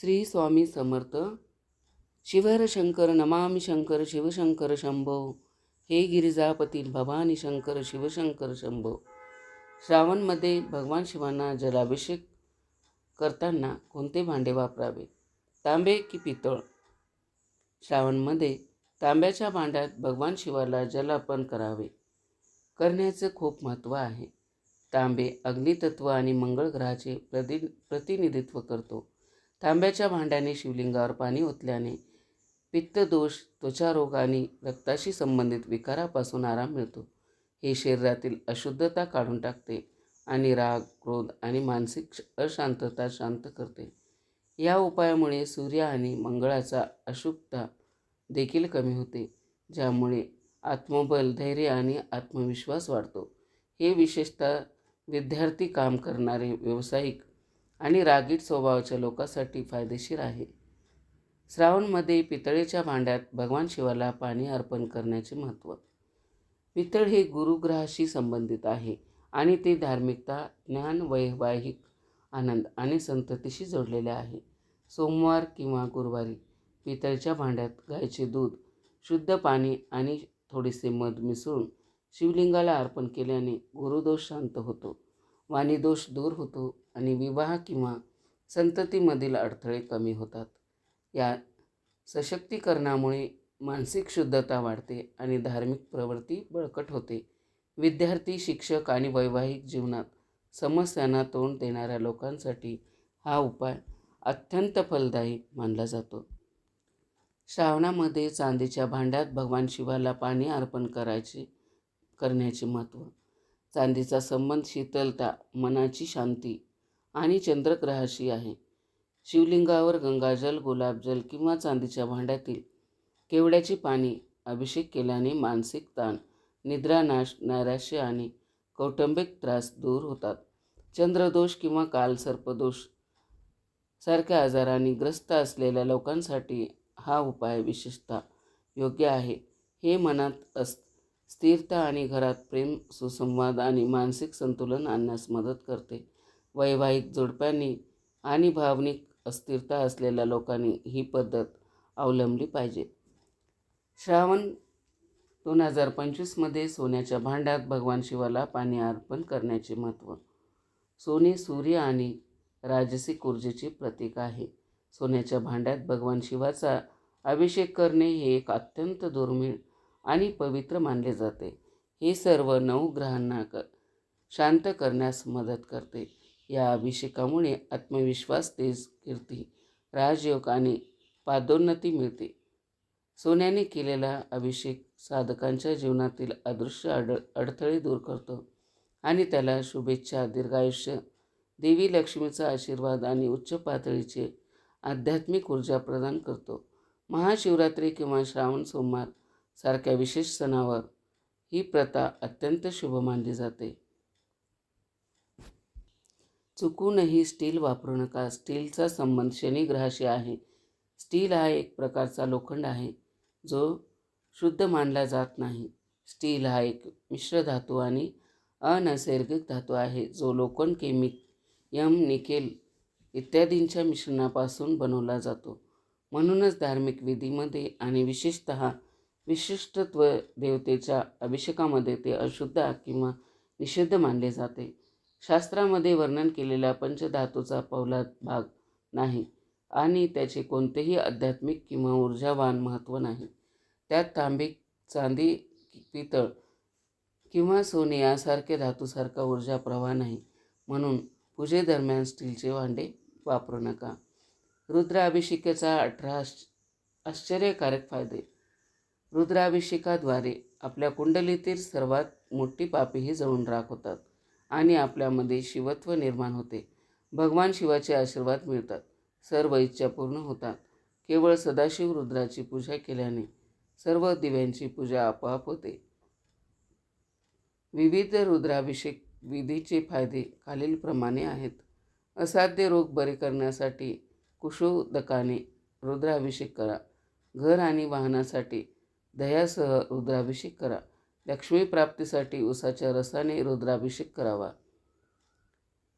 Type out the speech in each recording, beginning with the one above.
श्री स्वामी समर्थ. शिवर शंकर नमामि शंकर शिवशंकर शंभो. हे गिरिजापती भवानी शंकर शिवशंकर शंभो. श्रावणमध्ये भगवान शिवांना जलाभिषेक करताना कोणते भांडे वापरावे? तांबे की पितळ? श्रावणमध्ये तांब्याच्या भांड्यात भगवान शिवाला जलअर्पण करावे. करण्याचं खूप महत्त्व आहे. तांबे अग्नितत्व आणि मंगळ ग्रहाचे प्रति प्रतिनिधित्व करतो. तांब्याच्या भांड्याने शिवलिंगावर पाणी ओतल्याने पित्तदोष त्वचारोग आणि रक्ताशी संबंधित विकारापासून आराम मिळतो. हे शरीरातील अशुद्धता काढून टाकते आणि राग क्रोध आणि मानसिक अशांतता शांत करते. या उपायामुळे सूर्य आणि मंगळाचा अशुभता देखील कमी होते ज्यामुळे आत्मबल धैर्य आणि आत्मविश्वास वाढतो. हे विशेषतः विद्यार्थी काम करणारे व्यावसायिक आणि रागीट स्वभावाच्या लोकांसाठी फायदेशीर आहे. श्रावणमध्ये पितळेच्या भांड्यात भगवान शिवाला पाणी अर्पण करण्याचे महत्त्व. पितळ हे गुरुग्रहाशी संबंधित आहे आणि ते धार्मिकता ज्ञान वैवाहिक आनंद आणि संततीशी जोडलेले आहे. सोमवार किंवा गुरुवारी पितळच्या भांड्यात गायचे दूध शुद्ध पाणी आणि थोडेसे मध मिसळून शिवलिंगाला अर्पण केल्याने गुरुदोष शांत होतो. वाणीदोष दूर होतो आणि विवाह किंवा संततीमधील अडथळे कमी होतात. या सशक्तीकरणामुळे मानसिक शुद्धता वाढते आणि धार्मिक प्रवृत्ती बळकट होते. विद्यार्थी शिक्षक आणि वैवाहिक जीवनात समस्यांना तोंड देणाऱ्या लोकांसाठी हा उपाय अत्यंत फलदायी मानला जातो. श्रावणामध्ये चांदीच्या भांड्यात भगवान शिवाला पाणी अर्पण करायचे करण्याचे महत्त्व चांदीचा संबंध शीतलता मनाची शांती आणि चंद्रग्रहाशी आहे. शिवलिंगावर गंगाजल गुलाबजल किंवा चांदीच्या भांड्यातील केवड्याची पाणी अभिषेक केल्याने मानसिक ताण निद्रानाश नैराश्य आणि कौटुंबिक त्रास दूर होतात. चंद्रदोष किंवा कालसर्पदोष सारख्या आजारांनी ग्रस्त असलेल्या लोकांसाठी हा उपाय विशेषतः योग्य आहे हे मनात अस स्थिरता आणि घरात प्रेम सुसंवाद आणि मानसिक संतुलन आणण्यास मदत करते. वैवाहिक जोडप्यांनी आणि भावनिक अस्थिरता असलेल्या लोकांनी ही पद्धत अवलंबली पाहिजे. श्रावण दोन हजार पंचवीसमध्ये सोन्याच्या भांड्यात भगवान शिवाला पाणी अर्पण करण्याचे महत्त्व सोने सूर्य आणि राजसिक ऊर्जेचे प्रतीक आहे. सोन्याच्या भांड्यात भगवान शिवाचा अभिषेक करणे हे एक अत्यंत दुर्मिळ आणि पवित्र मानले जाते. हे सर्व नऊ ग्रहांना क शांत करण्यास मदत करते. या अभिषेकामुळे आत्मविश्वास तेज कीर्ती राजयोग आणि पादोन्नती मिळते. सोन्याने केलेला अभिषेक साधकांच्या जीवनातील अदृश्य अड अडथळे दूर करतो आणि त्याला शुभेच्छा दीर्घायुष्य देवी लक्ष्मीचा आशीर्वाद आणि उच्च पातळीचे आध्यात्मिक ऊर्जा प्रदान करतो. महाशिवरात्री किंवा श्रावण सोमवार सारख्या विशेष सणावर ही प्रथा अत्यंत शुभ मानली जाते. चुकूनही स्टील वापरू नका. स्टीलचा संबंध शनिग्रहाशी आहे. स्टील हा एक प्रकारचा लोखंड आहे जो शुद्ध मानला जात नाही. स्टील हा एक मिश्र धातू आणि अनैसर्गिक धातू आहे जो लोखंड केमिक यम निकेल इत्यादींच्या मिश्रणापासून बनवला जातो. म्हणूनच धार्मिक विधीमध्ये आणि विशेषत विशिष्टत्व देवतेच्या अभिषेकामध्ये ते अशुद्ध किंवा निषिद्ध मानले जाते. शास्त्रामध्ये वर्णन केलेला पंचधातूचा पौलाद भाग नाही आणि त्याचे कोणतेही आध्यात्मिक किंवा ऊर्जावान महत्त्व नाही. त्यात तांबिक चांदी पितळ किंवा सोने यासारखे धातूसारखा ऊर्जा प्रवाह नाही. म्हणून पूजेदरम्यान स्टीलचे भांडे वापरू नका. रुद्राभिषेकाचा अठरा आश्चर्यकारक फायदे. रुद्राभिषेकाद्वारे आपल्या कुंडलीतील सर्वात मोठी पापेही जळून राख होतात आणि आपल्यामध्ये शिवत्व निर्माण होते. भगवान शिवाचे आशीर्वाद मिळतात. सर्व इच्छा पूर्ण होतात. केवळ सदाशिव रुद्राची पूजा केल्याने सर्व दिव्यांची पूजा आपोआप होते. विविध रुद्राभिषेक विधीचे फायदे खालीलप्रमाणे आहेत. असाध्य रोग बरे करण्यासाठी कुशोदकाने रुद्राभिषेक करा. घर आणि वाहनासाठी दह्यासह रुद्राभिषेक करा. लक्ष्मी प्राप्तीसाठी उसाच्या रसाने रुद्राभिषेक करावा.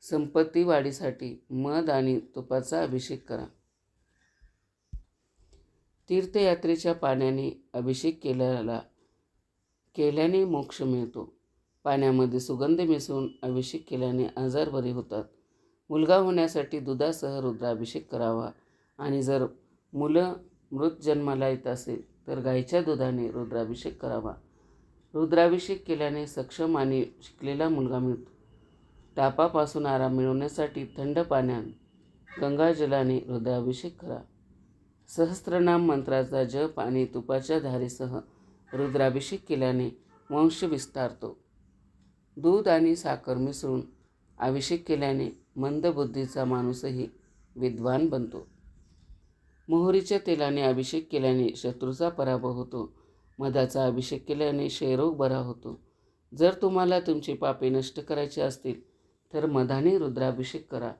संपत्ती वाढीसाठी मध आणि तुपाचा अभिषेक करा. तीर्थयात्रेच्या पाण्याने अभिषेक केल्याला केल्याने मोक्ष मिळतो. पाण्यामध्ये सुगंध मिसळून अभिषेक केल्याने आजार बरे होतात. मुलगा होण्यासाठी दुधासह रुद्राभिषेक करावा आणि जर मुलं मृत जन्माला येत असेल तर गाईच्या दुधाने रुद्राभिषेक करावा. रुद्राभिषेक केल्याने सक्षम आणि शिकलेला मुलगा मिळतो. तापापासून आराम मिळवण्यासाठी थंड पाण्यात गंगाजलाने रुद्राभिषेक करा. सहस्त्रनाम मंत्राचा जप आणि तुपाच्या धारेसह रुद्राभिषेक केल्याने वंश विस्तारतो. दूध आणि साखर मिसळून अभिषेक केल्याने मंदबुद्धीचा माणूसही विद्वान बनतो. मोहरीच्या तेलाने अभिषेक केल्याने शत्रूचा पराभव होतो. मधाचा अभिषेक केल्याने क्षयरोग बरा होतो. जर तुम्हाला तुमची पापे नष्ट करायची असतील तर मधाने रुद्राभिषेक करा.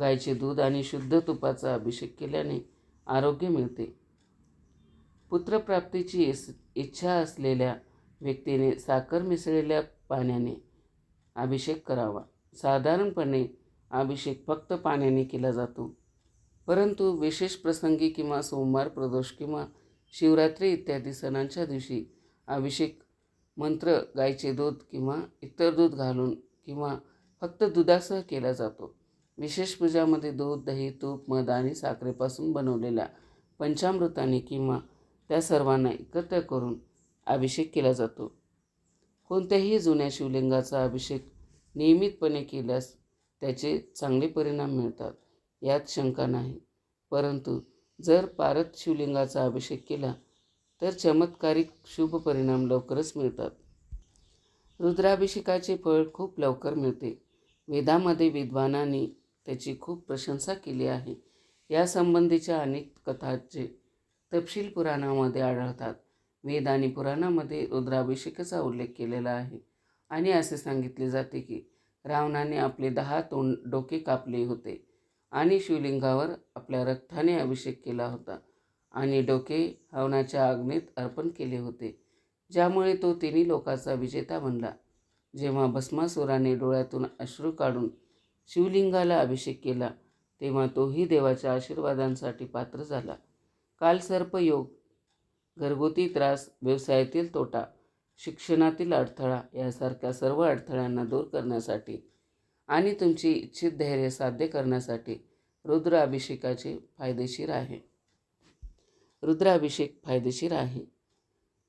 गायचे दूध आणि शुद्ध तुपाचा अभिषेक केल्याने आरोग्य मिळते. पुत्रप्राप्तीची इच्छा असलेल्या व्यक्तीने साखर मिसळलेल्या पाण्याने अभिषेक करावा. साधारणपणे अभिषेक फक्त पाण्याने केला जातो. परंतु विशेष प्रसंगी किंवा सोमवार प्रदोष किंवा शिवरात्री इत्यादी सणांच्या दिवशी अभिषेक मंत्र गायचे दूध किंवा इतर दूध घालून किंवा फक्त दुधासह केला जातो. विशेष पूजामध्ये दूध दही तूप मध आणि साखरेपासून बनवलेल्या पंचामृताने किंवा त्या सर्वांना एकत्र करून अभिषेक केला जातो. कोणत्याही जुन्या शिवलिंगाचा अभिषेक नियमितपणे केल्यास त्याचे चांगले परिणाम मिळतात. यात शंका नाही. परंतु जर पारत शिवलिंगाचा अभिषेक केला तर चमत्कारिक शुभ परिणाम लवकरच मिळतात. रुद्राभिषेकाचे फळ खूप लवकर मिळते. वेदामध्ये विद्वानांनी त्याची खूप प्रशंसा केली आहे. यासंबंधीच्या अनेक कथांचे तपशील पुराणामध्ये आढळतात. वेद आणि पुराणामध्ये रुद्राभिषेकाचा उल्लेख केलेला आहे आणि असे सांगितले जाते की रावणाने आपले दहा तोंड डोके कापले होते. आणि शिवलिंगावर आपल्या रक्ताने अभिषेक केला होता आणि डोके हवनाच्या आग्नेत अर्पण केले होते ज्यामुळे तो तिन्ही लोकाचा विजेता बनला. जेव्हा भस्मासुराने डोळ्यातून अश्रू काढून शिवलिंगाला अभिषेक केला तेव्हा तोही देवाच्या आशीर्वादांसाठी पात्र झाला. कालसर्पयोग घरगुती त्रास व्यवसायातील तोटा शिक्षणातील अडथळा यासारख्या सर्व अडथळ्यांना दूर करण्यासाठी आणि तुमची इच्छित धैर्य साध्य करण्यासाठी रुद्राभिषेकाचे फायदेशीर आहे. रुद्राभिषेक फायदेशीर आहे.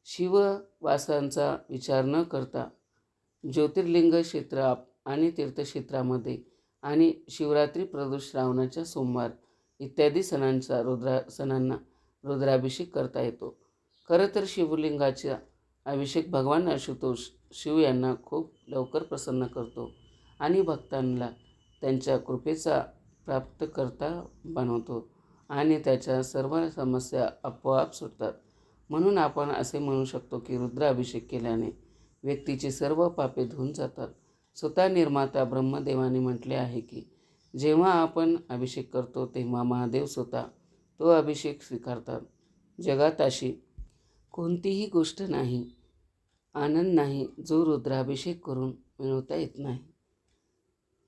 शिववासांचा विचार न करता ज्योतिर्लिंग क्षेत्र आप आणि तीर्थक्षेत्रामध्ये आणि शिवरात्री प्रदोष श्रावणाच्या सोमवार इत्यादी सणांचा रुद्रा सणांना रुद्राभिषेक करता येतो. खरं तर शिवलिंगाचा अभिषेक भगवान आशुतोष शिव यांना खूप लवकर प्रसन्न करतो. आणि भक्तांना त्यांच्या कृपेचा प्राप्तकर्ता बनवतो आणि त्याच्या सर्व समस्या आपोआप सुटतात. म्हणून आपण असे म्हणू शकतो की रुद्राभिषेक केल्याने व्यक्तीची सर्व पापे धुवून जातात. स्वतः निर्माता ब्रह्मदेवाने म्हटले आहे की जेव्हा आपण अभिषेक करतो तेव्हा महादेव स्वतः तो अभिषेक स्वीकारतात. जगात अशी कोणतीही गोष्ट नाही आनंद नाही जो रुद्राभिषेक करून मिळवता येत नाही.